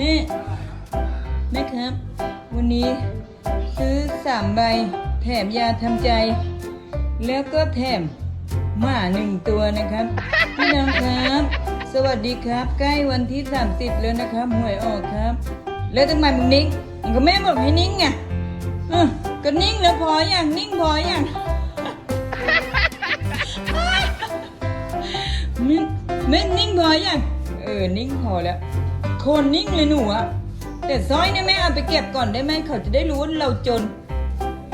ม่แม่ครับ วันนี้ซื้อสามใบ แถมยาทำใจ แล้วก็แถมหมาหนึ่งตัวนะครับ พี่น้องครับ สวัสดีครับ ใกล้วันที่ 30 แล้วนะครับหวยออกครับ แล้วทำไมมึงนิ่งมึงก็แม่บอกให้นิ่งไงเออก็นิ่งแล้วพออย่างนิ่งพออย่างไม่ไม่นิ่งพออย่างเออนิ่งพอแล้ว คนนิ่งเลยหนูอะแต่สร้อยเนี่ยแม่เอาไปเก็บก่อนได้ไหมเขาจะได้รู้ว่าเราจน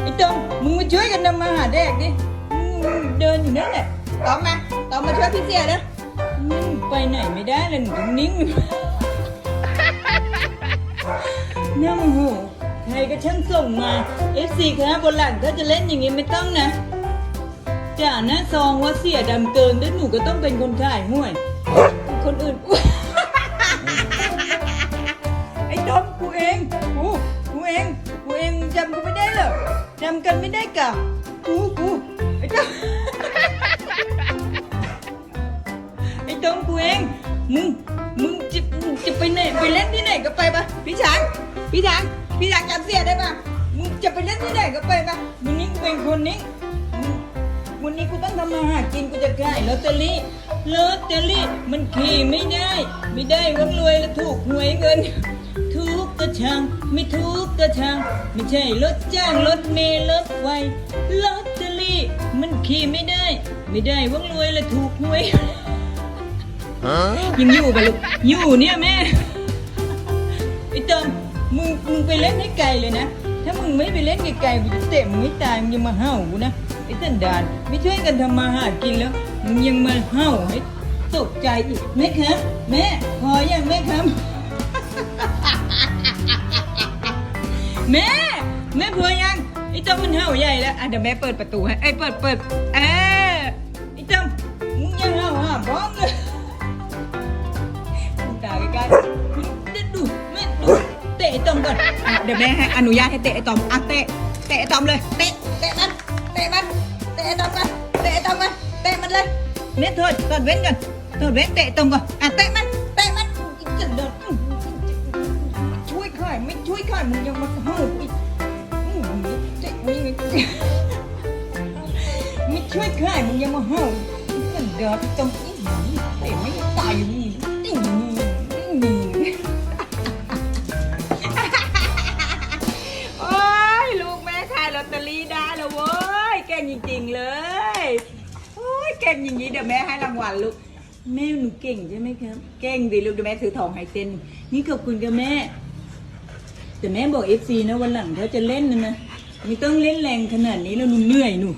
ไอ้ตองมึงมาช่วยกันทำมาหาแดกดิมึงเดินอยู่นั่นแหละตองมาตองมาช่วยพี่เสียนะมึงไปไหนไม่ได้เลยหนูต้องนิ่งอยู่น้ำหูใครก็ช่างส่งมา FC ครับบนหลังถ้าจะเล่นอย่างนี้ไม่ต้องนะจ่าหน้าซองว่าเสียดำเกินแล้วหนูก็ต้องเป็นคนขายห่วย คนอื่นำกันไม่ได้กะกูกูไอ้ดอมไอ้ดอมกูเองมึงมึงจะมึงจะไปไหนไปเล่นที่ไหนก็ไปปะพี่ช้างพี่ช้างพี่ช้างจำเสียได้ปะมึงจะไปเล่นที่ไหนก็ไปปะมึงนี่กูเป็นคนนี้วันนี้กูต้องทำมาหากินกูจะขายลอตเตอรี่ลอตเตอรี่มันขี่ไม่ได้ ไม่ได้วังรวยแล้วถูกหวยเงิน ช่างไม่ทุกกระช่างไม่ใช่รถจ้างรถเมล์รถไฟลอตเตอรี่ มันขี่ไม่ได้ ไม่ได้หวังรวยแล้วถูกหวยยังอยู่ปะลูกอยู่เนี่ยแม่ไอ้ตอมมึงมึงไปเล่นให้ไกลเลยนะ ถ้ามึงไม่ไปเล่นไกลๆกูจะเตะมึงให้ตายมึงยังมาเห่ากูนะไอ้สันดานไม่ช่วยกันทำมาหากินแล้วมึงยังมาเห่าให้ตกใจอีกแม่ครับแม่พอยังแม่ครับ แม่แม่พอยังไอ้ต้อมมันเห่าใหญ่แล้วอะเดี๋ยวแม่เปิดประตูให้ไอ้ยเปิดเปิดเออไอ้ต้อมมึงยังเห่าหาบ้องเลยตาใกล้ๆคุณจะดูแม่ดูเตะไอ้ตอมก่อนอะเดี๋ยวแม่ให้อนุญาตให้เตะไอ้ตอมอะเตะเตะไอ้ตอมเลยเตะเตะมันเตะมันเตะไอ้ตอมกันเตะไอ้ตอมกันเตะมันเลยเนี่ยถอดถอดเว้นก่อนถอดเว้นเตะไอ้ตอมก่อนอะเตะมันเตะมัน ม่ช่วยอยมึงยังมาเฮ้าอีกอื้อหือเตะมึงไม่ช่วยข่อยมึงยังมาเฮ้าอีกจะเดินตรงนี้เตะไม่ตายอยู่นี่อื้อหืออื้อหือโอ้ยลูกแม่ขายลอตเตอรี่ได้แล้วเว้ยเก่งจริงๆเลยโอ้ยเก่งอย่างนี้เดี๋ยวแม่ให้รางวัลลูกแม่หนูเก่งใช่ไหมครับ เก่งดิลูกเดี๋ยวแม่ซื้อทองให้เส้นนี่ขอบคุณกับแม่ แต่แม่บอกเอฟซีนะวันหลังเขาจะเล่นนะนะไม่ต้องเล่นแรงขนาดนี้แล้วหนูเหนื่อยหนู